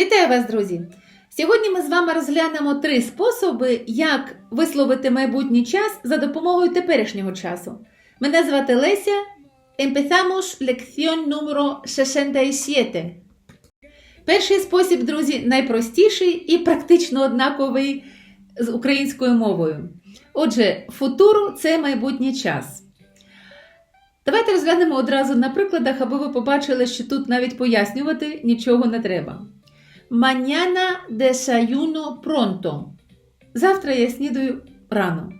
Вітаю вас, друзі! Сьогодні ми з вами розглянемо три способи, як висловити майбутній час за допомогою теперішнього часу. Мене звати Леся. Empezamos lección número 67. Перший спосіб, друзі, найпростіший і практично однаковий з українською мовою. Отже, футуру це майбутній час. Давайте розглянемо одразу на прикладах, аби ви побачили, що тут навіть пояснювати нічого не треба. Mañana desayuno pronto. Завтра я снідаю рано.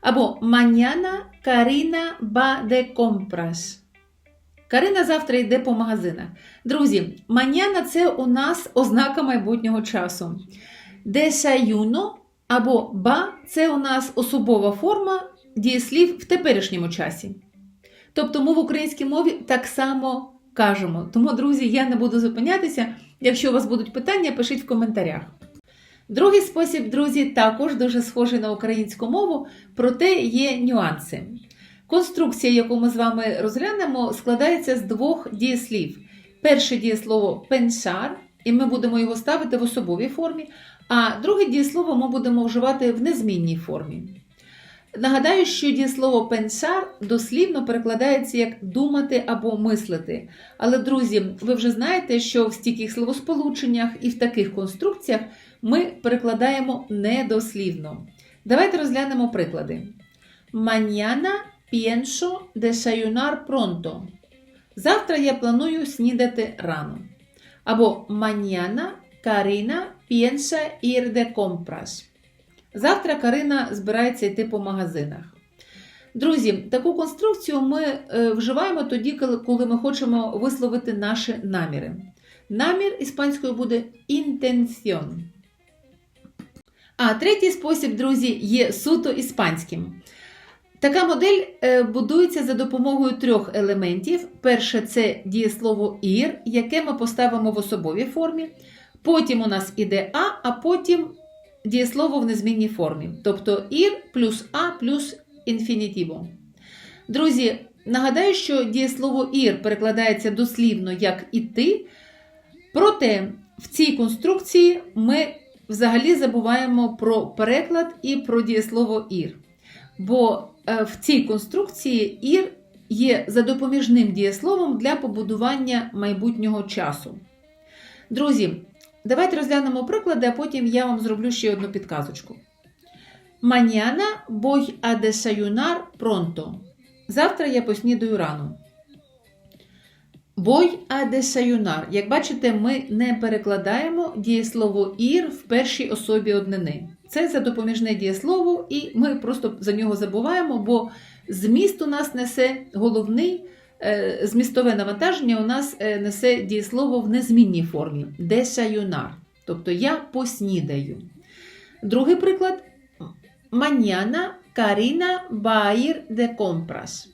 Або Mañana Karina va de compras. Карина завтра йде по магазинах. Друзі, маняна це у нас ознака майбутнього часу. Desayuno або ба це у нас особова форма дієслів в теперішньому часі. Тобто ми в українській мові так само кажемо. Тому, друзі, я не буду зупинятися. Якщо у вас будуть питання, пишіть в коментарях. Другий спосіб, друзі, також дуже схожий на українську мову, проте є нюанси. Конструкція, яку ми з вами розглянемо, складається з двох дієслів. Перше дієслово pensar, і ми будемо його ставити в особовій формі, а друге дієслово ми будемо вживати в незмінній формі. Нагадаю, що дієслово pensar дослівно перекладається як думати або мислити. Але, друзі, ви вже знаєте, що в стійких словосполученнях і в таких конструкціях ми перекладаємо недослівно. Давайте розглянемо приклади. Mañana pienso desayunar pronto. Завтра я планую снідати рано. Або mañana Karina piensa ir de compras. Завтра Карина збирається йти по магазинах. Друзі, таку конструкцію ми е, вживаємо тоді, коли- ми хочемо висловити наші наміри. Намір іспанською буде intención. А третій спосіб, друзі, є суто іспанським. Така модель е, будується за допомогою трьох елементів. Перше це дієслово ір, яке ми поставимо в особовій формі. Потім у нас іде а, а потім дієслово в незмінній формі. Тобто ір плюс а плюс інфінітіво. Друзі, нагадаю, що дієслово ір перекладається дослівно як іти. Проте в цій конструкції ми взагалі забуваємо про переклад і про дієслово ір. Бо е, в цій конструкції ір є задопоміжним дієсловом для побудування майбутнього часу. Друзі, давайте розглянемо приклади, а потім я вам зроблю ще одну підказочку. Voy a desayunar pronto. Завтра я поснідаю рано. A desayunar. Як бачите, ми не перекладаємо дієслово ір в першій особі однини. Це задопоміжне дієслово, і ми просто за нього забуваємо, бо зміст у нас несе головний змістове навантаження у нас е, несе дієслово в незмінній формі desayunar. Тобто я поснідаю. Другий приклад va a ir de compras.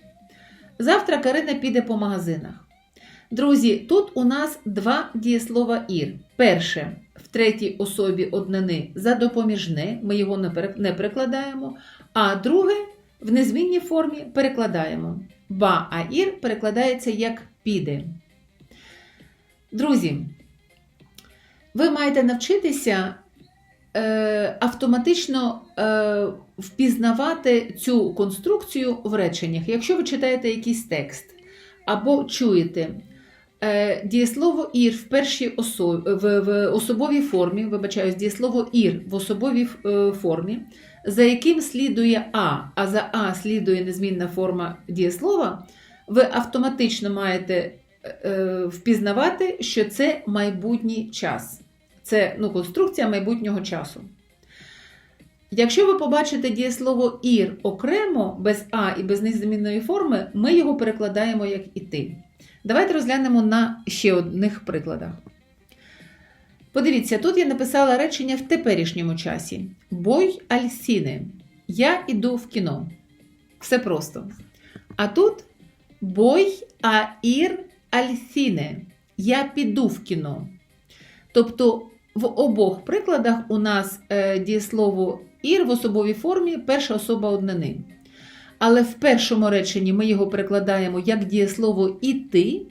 Завтра Карина піде по магазинах. Друзі, тут у нас два дієслова ір. Перше в третій особі однини задопоміжне, ми його не перекладаємо. А друге в незмінній формі перекладаємо. Ба а ір перекладається як піде. Друзі, ви маєте навчитися е, автоматично е, впізнавати цю конструкцію в реченнях. Якщо ви читаєте якийсь текст або чуєте е, дієслово ір в першій особі, в, в особовій формі, вибачаюсь, дієслово ір в особовій е, формі, за яким слідує А, а за А слідує незмінна форма дієслова, ви автоматично маєте е, впізнавати, що це майбутній час. Це ну, конструкція майбутнього часу. Якщо ви побачите дієслово ір окремо, без А і без незмінної форми, ми його перекладаємо як іти. Давайте розглянемо на ще одних прикладах. Подивіться, тут я написала речення в теперішньому часі. Бой альсіне. Я іду в кіно. Все просто. А тут бой а ір альсіне. Я піду в кіно. Тобто в обох прикладах у нас е, дієслово ір в особовій формі перша особа однини. Але в першому реченні ми його перекладаємо як дієслово іти,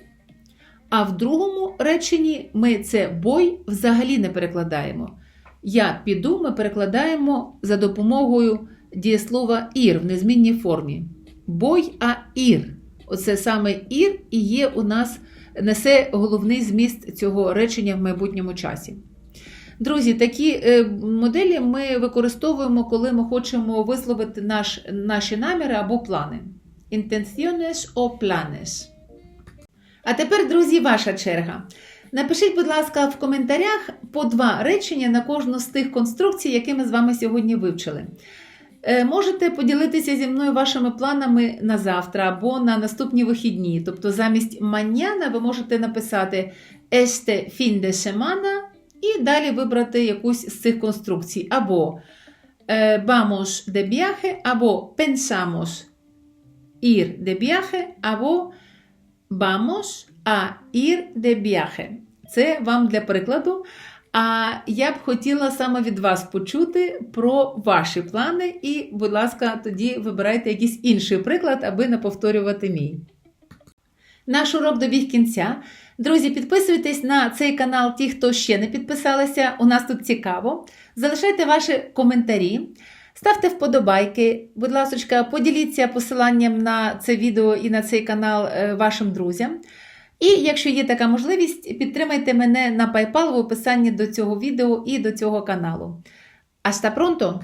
А в другому реченні ми це бой взагалі не перекладаємо. Я піду, ми перекладаємо за допомогою дієслова ір в незмінній формі. Бой, а ір. Оце саме ір і є у нас несе головний зміст цього речення в майбутньому часі. Друзі, такі е, моделі ми використовуємо, коли ми хочемо висловити наш, наші наміри або плани. Intenciones o planes. А тепер, друзі, ваша черга. Напишіть, будь ласка, в коментарях по два речення на кожну з тих конструкцій, які ми з вами сьогодні вивчили. Е, Можете поділитися зі мною вашими планами на завтра або на наступні вихідні. Тобто, замість маньяна ви можете написати fin de semana і далі вибрати якусь з цих конструкцій. Або е, vamos de viaje, або pensamos ir de viaje, або vamos a ir de viaje. Це вам для прикладу. А я б хотіла саме від вас почути про ваші плани, і, будь ласка, тоді вибирайте якийсь інший приклад, аби не повторювати мій. Наш урок добіг кінця. Друзі, підписуйтесь на цей канал, ті, хто ще не підписалися. У нас тут цікаво. Залишайте ваші коментарі, ставте вподобайки. Будь ласка, поділіться посиланням на це відео і на цей канал е, вашим друзям. І якщо є така можливість, підтримайте мене на PayPal в описанні до цього відео і до цього каналу. Hasta pronto!